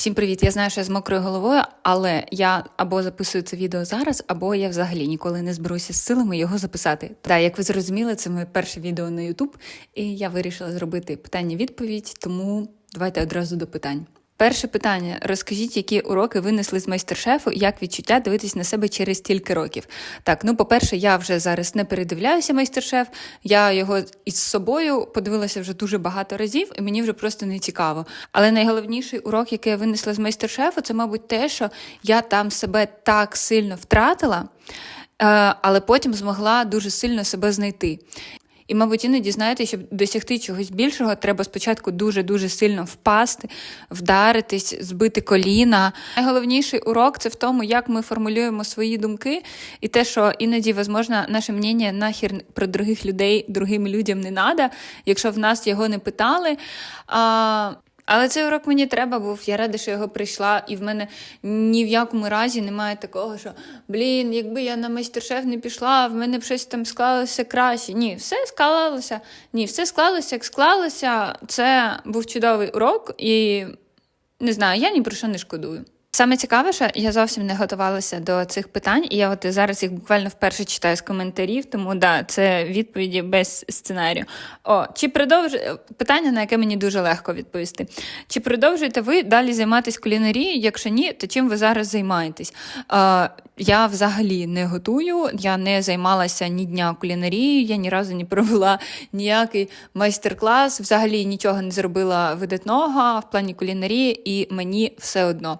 Всім привіт! Я знаю, що я з мокрою головою, але я або записую це відео зараз, або я взагалі ніколи не зберуся з силами його записати. Так, як ви зрозуміли, це моє перше відео на YouTube, і я вирішила зробити питання-відповідь, тому давайте одразу до питань. Перше питання: розкажіть, які уроки винесли з майстер-шефу, як відчуття дивитись на себе через стільки років? Так, ну по-перше, я вже зараз не передивляюся майстер-шеф. Я його із собою подивилася вже дуже багато разів, і мені вже просто не цікаво. Але найголовніший урок, який я винесла з майстер-шефу, це, мабуть, те, що я там себе так сильно втратила, е, але потім змогла дуже сильно себе знайти. І, мабуть, іноді знаєте, щоб досягти чогось більшого, треба спочатку дуже-дуже сильно впасти, вдаритись, збити коліна. Найголовніший урок це в тому, як ми формулюємо свої думки, і те, що іноді, возможно, наше мнення нахер про других людей другим людям не треба, якщо в нас його не питали. А... Але цей урок мені треба був. Я рада, що його прийшла, і в мене ні в якому разі немає такого, що блін, якби я на майстер-шеф не пішла, в мене б щось там склалося краще. Ні, все склалося. Ні, все склалося, як склалося. Це був чудовий урок, і не знаю, я ні про що не шкодую. Саме цікаве, що я зовсім не готувалася до цих питань, і я от зараз їх буквально вперше читаю з коментарів, тому да, це відповіді без сценарію. О, чи продовж питання, на яке мені дуже легко відповісти. Чи продовжуєте ви далі займатися кулінарією? Якщо ні, то чим ви зараз займаєтесь? Е, я взагалі не готую, я не займалася ні дня кулінарією, я ні разу не провела ніякий майстер-клас, взагалі нічого не зробила видатного в плані кулінарії, і мені все одно.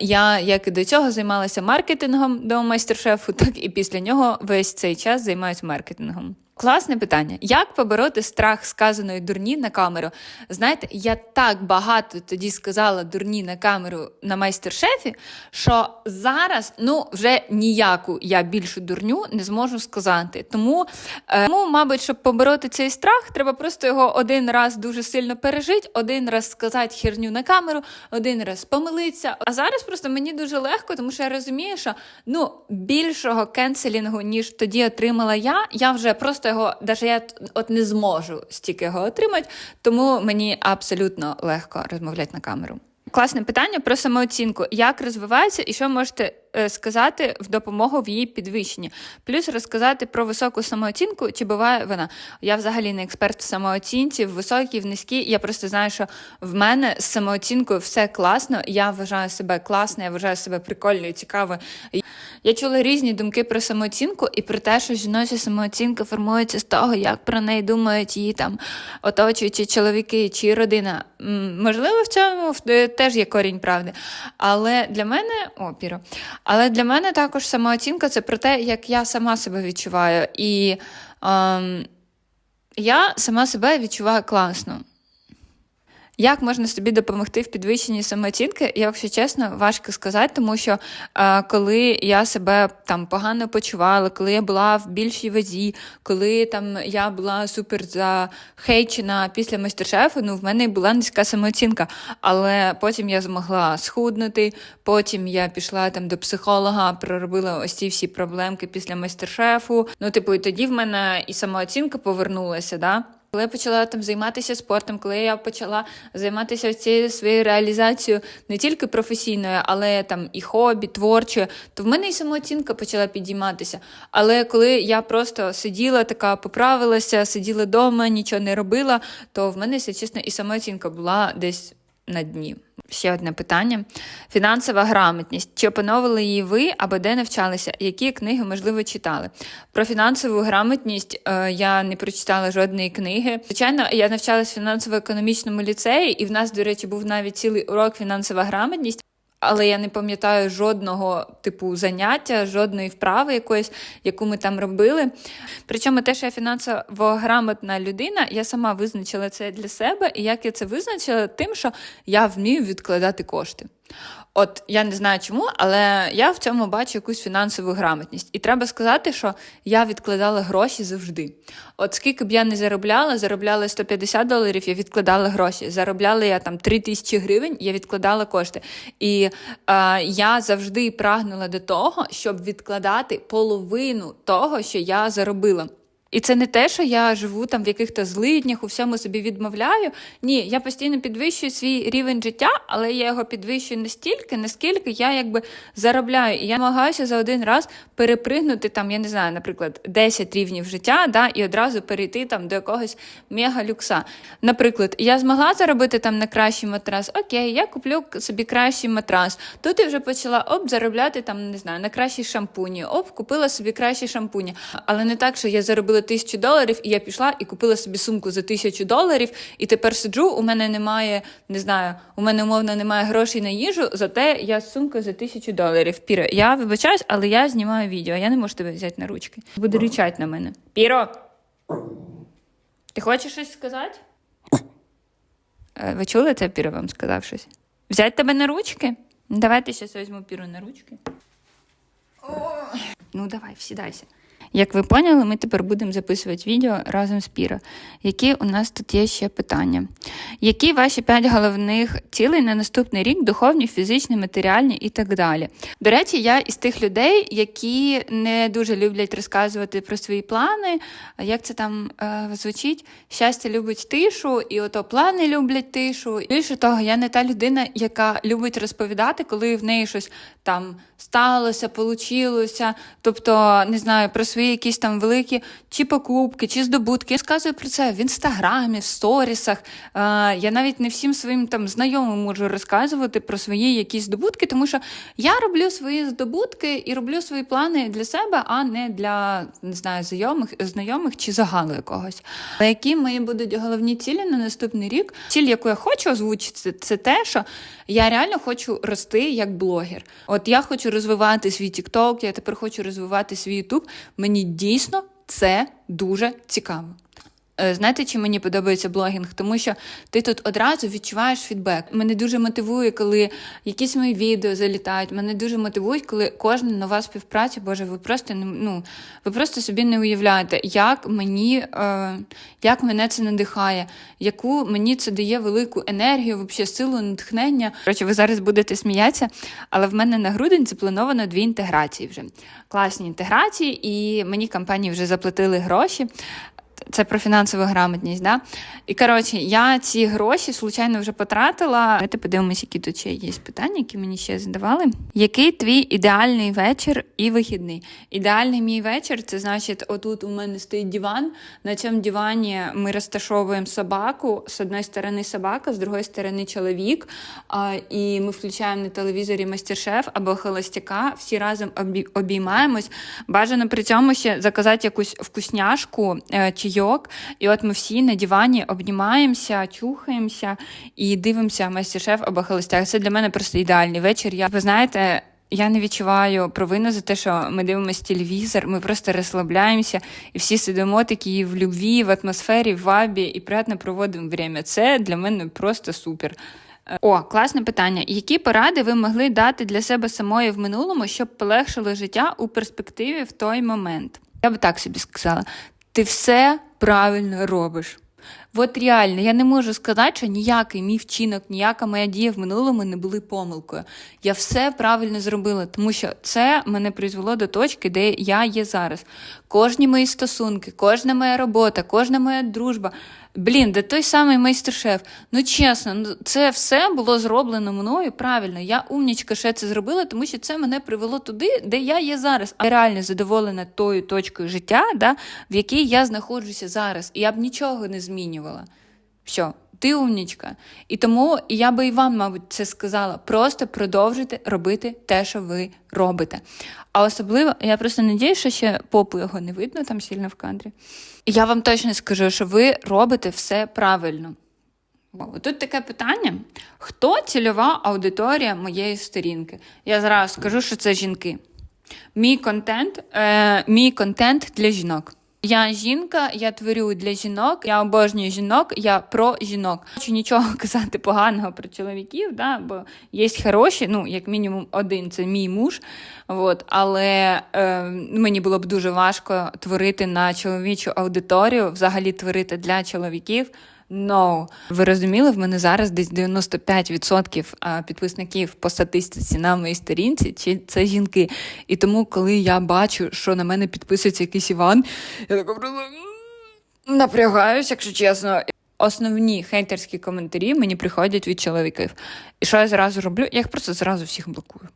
Я як і до цього займалася маркетингом до майстер-шефу, так і після нього весь цей час займаюся маркетингом. Класне питання. Як побороти страх сказаної дурні на камеру? Знаєте, я так багато тоді сказала дурні на камеру на майстер-шефі, що зараз ну вже ніяку я більшу дурню не зможу сказати. Тому, е, тому, мабуть, щоб побороти цей страх, треба просто його один раз дуже сильно пережити, один раз сказати херню на камеру, один раз помилитися. А зараз просто мені дуже легко, тому що я розумію, що ну більшого кенселінгу, ніж тоді отримала я, я вже просто його навіть я от не зможу стільки його отримати, тому мені абсолютно легко розмовляти на камеру. Класне питання про самооцінку. Як розвивається і що можете сказати в допомогу в її підвищенні? Плюс розказати про високу самооцінку, чи буває вона? Я взагалі не експерт в самооцінці, в високій, в низькій. Я просто знаю, що в мене з самооцінкою все класно. Я вважаю себе класно, я вважаю себе прикольною, цікавою. Я чула різні думки про самооцінку і про те, що жіноча самооцінка формується з того, як про неї думають її там оточуючі чоловіки чи родина. Можливо, в цьому е, теж є корінь правди. Але для мене о. Але для мене також самооцінка це про те, як я сама себе відчуваю. І ем, я сама себе відчуваю класно. Як можна собі допомогти в підвищенні самооцінки, якщо чесно, важко сказати, тому що е, коли я себе там погано почувала, коли я була в більшій вазі, коли там я була супер захейчена після майстер-шефу, ну в мене була низька самооцінка. Але потім я змогла схуднути, потім я пішла там до психолога, проробила ось ці всі проблемки після майстер-шефу. Ну, типу, і тоді в мене і самооцінка повернулася. да? Коли я почала там займатися спортом, коли я почала займатися цією своєю реалізацією не тільки професійною, але там і хобі, творчою, то в мене і самооцінка почала підійматися. Але коли я просто сиділа, така поправилася, сиділа вдома, нічого не робила, то в мене, якщо чесно, і самооцінка була десь на дні. Ще одне питання: фінансова грамотність. Чи опановували її ви або де навчалися? Які книги, можливо, читали? Про фінансову грамотність е, я не прочитала жодної книги. Звичайно, я навчалася в фінансово-економічному ліцеї, і в нас, до речі, був навіть цілий урок фінансова грамотність. Але я не пам'ятаю жодного типу заняття, жодної вправи якоїсь, яку ми там робили. Причому те, що я фінансово грамотна людина, я сама визначила це для себе, і як я це визначила, тим, що я вмію відкладати кошти. От я не знаю чому, але я в цьому бачу якусь фінансову грамотність. І треба сказати, що я відкладала гроші завжди. От скільки б я не заробляла, заробляла 150 доларів, я відкладала гроші. Заробляла я там 3 тисячі гривень, я відкладала кошти. І е, я завжди прагнула до того, щоб відкладати половину того, що я заробила. І це не те, що я живу там в якихось злиднях, у всьому собі відмовляю. Ні, я постійно підвищую свій рівень життя, але я його підвищую настільки, наскільки я якби заробляю. І я намагаюся за один раз перепригнути там, я не знаю, наприклад, 10 рівнів життя, да, і одразу перейти там до якогось мега-люкса. Наприклад, я змогла заробити там на кращий матрас. Окей, я куплю собі кращий матрас. Тут я вже почала оп, заробляти там, не знаю, на кращі шампуні. Оп, купила собі кращі шампуні. Але не так, що я заробила тисячу доларів, і я пішла і купила собі сумку за тисячу доларів, і тепер сиджу. У мене немає, не знаю, у мене умовно немає грошей на їжу, зате я з сумкою за тисячу доларів. Піро, я вибачаюсь, але я знімаю відео. Я не можу тебе взяти на ручки. Буде ричать на мене. Піро! Ти хочеш щось сказати? Е, Ви чули це, Піро вам сказав щось? Взять тебе на ручки? Давайте зараз візьму Піру на ручки. Ну, давай, всідайся. Як ви поняли, ми тепер будемо записувати відео разом з Піро. Які у нас тут є ще питання? Які ваші п'ять головних цілей на наступний рік духовні, фізичні, матеріальні і так далі? До речі, я із тих людей, які не дуже люблять розказувати про свої плани. Як це там е, звучить? Щастя любить тишу, і ото плани люблять тишу. Більше того, я не та людина, яка любить розповідати, коли в неї щось там сталося, получилося. Тобто, не знаю, про свої якісь там великі чи покупки, чи здобутки. Я розказую про це в інстаграмі, в сторісах. Е, я навіть не всім своїм там знайомим можу розказувати про свої якісь здобутки, тому що я роблю свої здобутки і роблю свої плани для себе, а не для не знаю, знайомих, знайомих чи загалу якогось. Але які мої будуть головні цілі на наступний рік? Ціль, яку я хочу озвучити, це те, що я реально хочу рости як блогер. От я хочу розвивати свій TikTok, я тепер хочу розвивати свій YouTube. Мені дійсно це дуже цікаво. Е, Знаєте, чим мені подобається блогінг? Тому що ти тут одразу відчуваєш фідбек. Мене дуже мотивує, коли якісь мої відео залітають. Мене дуже мотивують, коли кожна нова співпраця, Боже, ви просто не ну, ви просто собі не уявляєте, як мені е, як мене це надихає, яку мені це дає велику енергію, вообще силу, натхнення. Коротше, ви зараз будете сміятися, але в мене на грудень заплановано дві інтеграції вже. Класні інтеграції, і мені компанії вже заплатили гроші. Це про фінансову грамотність, да? І коротше, я ці гроші случайно вже потратила. Давайте подивимось, які тут ще є питання, які мені ще задавали. Який твій ідеальний вечір і вихідний? Ідеальний мій вечір це значить, отут у мене стоїть диван. На цьому дивані ми розташовуємо собаку. З одної сторони собака, з другої сторони чоловік. І ми включаємо на телевізорі мастер-шеф або холостяка. Всі разом обіймаємось. Бажано при цьому ще заказати якусь вкусняшку е, чайок. І от ми всі на дивані обнімаємося, чухаємося і дивимося мастер-шеф або холостяк. Це для мене просто ідеальний вечір. Я ви знаєте. Я не відчуваю провину за те, що ми дивимося телевізор, ми просто розслабляємося і всі сидимо такі в любві, в атмосфері, в вабі і приємно проводимо время. Це для мене просто супер. Е, О, класне питання. Які поради ви могли дати для себе самої в минулому, щоб полегшило життя у перспективі в той момент? Я би так собі сказала: ти все правильно робиш. От реально, я не можу сказати, що ніякий мій вчинок, ніяка моя дія в минулому не були помилкою. Я все правильно зробила, тому що це мене призвело до точки, де я є зараз. Кожні мої стосунки, кожна моя робота, кожна моя дружба. Блін, де той самий майстер-шеф. Ну чесно, ну це все було зроблено мною правильно. Я умнічка ще це зробила, тому що це мене привело туди, де я є зараз. Я реально задоволена тою точкою життя, да, в якій я знаходжуся зараз. І я б нічого не змінювала. Все, ти умнічка. І тому я би і вам, мабуть, це сказала. Просто продовжуйте робити те, що ви робите. А особливо, я просто надію, що ще попу його не видно там сильно в кадрі. Я вам точно скажу, що ви робите все правильно. Тут таке питання: хто цільова аудиторія моєї сторінки? Я зараз скажу, що це жінки. Мій контент, е, мій контент для жінок. Я жінка, я творю для жінок, я обожнюю жінок, я про жінок. Хочу нічого казати поганого про чоловіків, да, бо є хороші, ну, як мінімум, один це мій муж. От, але е, мені було б дуже важко творити на чоловічу аудиторію, взагалі творити для чоловіків. No. Ви розуміли, в мене зараз десь 95% підписників по статистиці на моїй сторінці, чи це жінки. І тому, коли я бачу, що на мене підписується якийсь Іван, я така просто напрягаюсь, якщо чесно. Основні хейтерські коментарі мені приходять від чоловіків. І що я зразу роблю? Я їх просто зразу всіх блокую.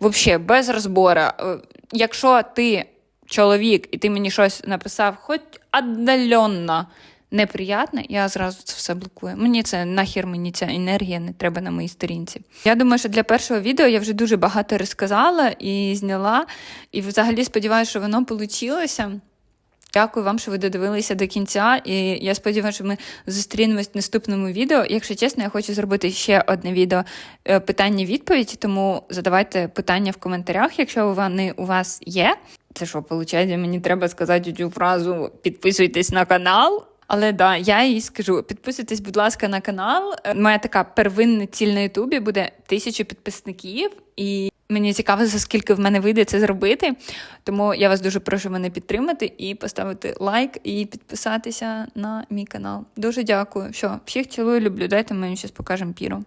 Взагалі, без розбору. Е, Якщо ти чоловік і ти мені щось написав, хоч віддаленно неприятне, я зразу це все блокую. Мені це нахер мені ця енергія не треба на моїй сторінці. Я думаю, що для першого відео я вже дуже багато розказала і зняла, і взагалі сподіваюся, що воно вийшло. Дякую вам, що ви додивилися до кінця. І я сподіваюся, що ми зустрінемось в наступному відео. Якщо чесно, я хочу зробити ще одне відео е, питання-відповідь, тому задавайте питання в коментарях, якщо вони у вас є. Це що, виходить, мені треба сказати цю фразу підписуйтесь на канал. Але да, я їй скажу: підписуйтесь, будь ласка, на канал. Е, Моя така первинна ціль на Ютубі буде тисячу підписників, і мені цікаво, за скільки в мене вийде це зробити. Тому я вас дуже прошу мене підтримати і поставити лайк і підписатися на мій канал. Дуже дякую. Що, всіх цілую, люблю. Дайте мені щось покажемо піру.